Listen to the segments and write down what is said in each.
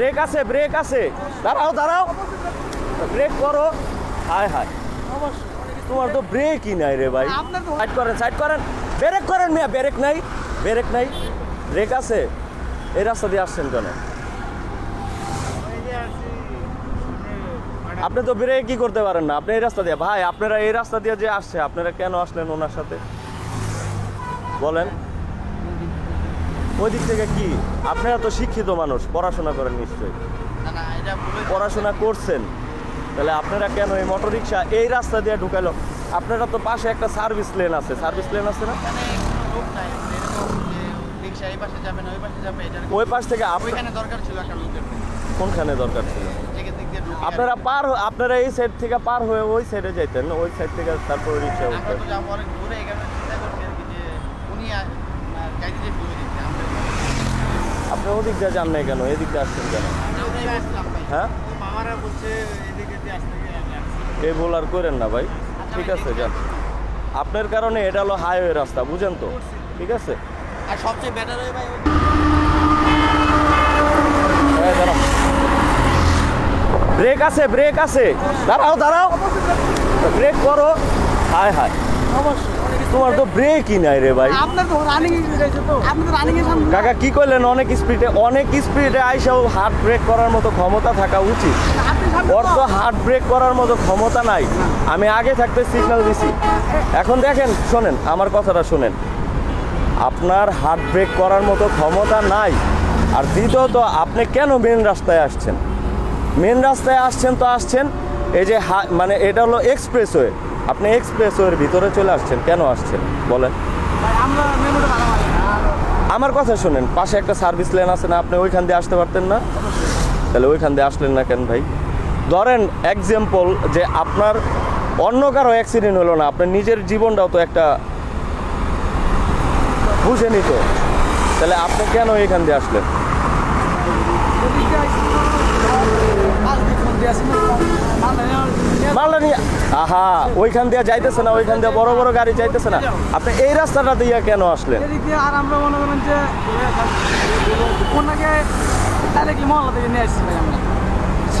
Break আছে break আছে। দাঁড়াও দাঁড়াও। ব্রেক করো। হায় হায়। তোমার তো ব্রেকই নাই রে ভাই। সাইড করেন সাইড করেন। ব্রেক করেন মিয়া ব্রেক নাই ব্রেক নাই। ব্রেক আছে। এই রাস্তা দিয়ে আসছেন কেন? আপনি তো ব্রেকই করতে পারেন না। আপনি এই রাস্তা দিয়ে ভাই আপনারা এই রাস্তা দিয়ে যে আসছে আপনারা কেন আসলেন ওনার সাথে? বলেন। ওই দিক থেকে কি? আপনারা তো শিক্ষিত মানুষ পড়াশোনা করেন নিশ্চয়ই। না না এটা পড়াশোনা করছেন। তাহলে আপনারা কেন এই মোটর রিক্সা এই রাস্তা দিয়ে ঢুকাইলো? আপনারা তো পাশে একটা সার্ভিস লেন আছে। সার্ভিস লেন আছে না? ওই পাশে থেকে দরকার ছিল কোনখানে দরকার ছিল? আপনারা পার আপনারা এই সাইড থেকে পার হয়ে ওই সাইডে যাইতেন ওই সাইড থেকে তারপর রিক্সা উঠতেন। আপনি ওদিক দিয়ে যান নাই কেন? এদিক দিয়ে আসছেন কেন? হ্যাঁ। এই বল আর করেন না ভাই। ঠিক আছে যান। আপনার কারণে এটা হলো হাইওয়ে রাস্তা বুঝেন তো? ঠিক আছে? আর সবচেয়ে বেটার হয় ভাই। ব্রেক আছে ব্রেক আছে। দাঁড়াও দাঁড়াও। ব্রেক করো। হায় হায়। তোমার তো ব্রেকই নাই রে ভাই। আপনার তো রানিং তো। আপনি তো রানিং কাকা কি করলেন? অনেক স্পিডে অনেক স্পিডে আইসাও হার্ট ব্রেক করার মতো ক্ষমতা থাকা উচিত। ওর তো হার্ট ব্রেক করার মতো ক্ষমতা নাই। আমি আগে থাকতে সিগন্যাল দিছি। এখন দেখেন শোনেন আমার কথাটা শোনেন। আপনার হার্ট ব্রেক করার মতো ক্ষমতা নাই। আর দ্বিতীয়ত আপনি কেন মেন রাস্তায় আসছেন? মেন রাস্তায় আসছেন তো আসছেন এই যে মানে এটা হলো এক্সপ্রেসওয়ে আপনি এক্সপ্রেসওয়ের ভিতরে চলে আসছেন কেন আসছেন? বলেন। আমার কথা শুনেন পাশে একটা সার্ভিস লেন আছে না আপনি ওইখান দিয়ে আসতে পারতেন না? তাহলে ওইখান দিয়ে আসলেন না কেন ভাই? ধরেন এক্সাম্পল যে আপনার অন্য কারও অ্যাক্সিডেন্ট হলো না আপনার নিজের জীবনটাও তো একটা বুঝে নিত। তাহলে আপনি কেন এখান দিয়ে আসলেন মালদা নিয়ে আহা ওইখান দিয়ে যাইতেছে না ওইখান দিয়ে বড় বড় গাড়ি যাইতেছে না। আপনি এই রাস্তাটা দিয়ে কেন আসলেন? আর আমরা মনে করেন যে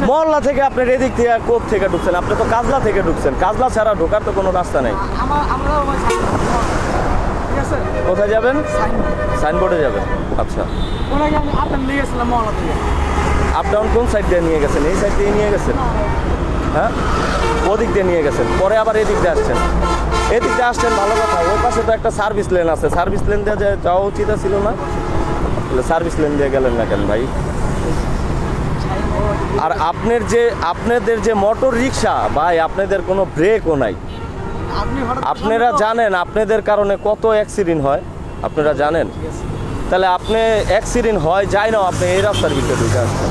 মহল্লা থেকে আপনার এদিক থেকে কোপ থেকে ঢুকছেন? আপনি তো কাজলা থেকে ঢুকছেন। কাজলা ছাড়া ঢোকার তো কোনো রাস্তা নেই। কোথায় যাবেন? সাইনবোর্ডে। যাবেন। আচ্ছা। আপ ডাউন কোন সাইড দিয়ে নিয়ে গেছেন? এই সাইড দিয়ে নিয়ে গেছেন? হ্যাঁ? ওদিক দিয়ে নিয়ে গেছেন। পরে আবার এদিক দিয়ে আসছেন। এদিক দিয়ে আসছেন ভালো কথা। ওই পাশে তো একটা সার্ভিস লেন আছে। সার্ভিস লেন দিয়ে যাওয়া উচিত ছিল না? সার্ভিস লেন দিয়ে গেলেন না কেন ভাই? আর আপনার যে আপনাদের যে মোটর রিক্সা ভাই আপনাদের কোনো ব্রেকও নাই। আপনারা জানেন আপনাদের কারণে কত অ্যাক্সিডেন্ট হয়? আপনারা জানেন? তাহলে আপনি অ্যাক্সিডেন্ট হয় যায় না আপনি এই রাস্তার ভিতরে ঢুকে আসছেন।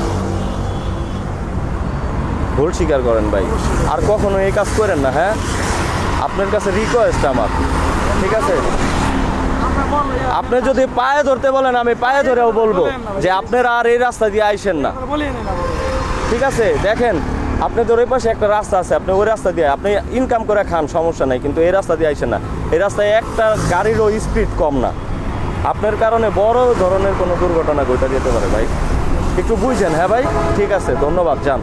ভুল স্বীকার করেন ভাই। আর কখনো এই কাজ করেন না হ্যাঁ? আপনার কাছে রিকোয়েস্ট আমার, ঠিক আছে? আপনি যদি পায়ে ধরতে বলেন, আমি পায়ে ধরেও বলব যে আপনারা আর এই রাস্তা দিয়ে আইসেন না। ঠিক আছে? দেখেন, আপনাদের ওই পাশে একটা রাস্তা আছে, আপনি ওই রাস্তা দিয়ে, আপনি ইনকাম করে খান, সমস্যা নাই, কিন্তু এই রাস্তা দিয়ে আইসেন না। এই রাস্তায় একটা গাড়িরও স্পিড কম না। আপনার কারণে বড় ধরনের কোনো দুর্ঘটনা ঘটে যেতে পারে ভাই। একটু বুঝছেন হ্যাঁ ভাই? ঠিক আছে, ধন্যবাদ, যান।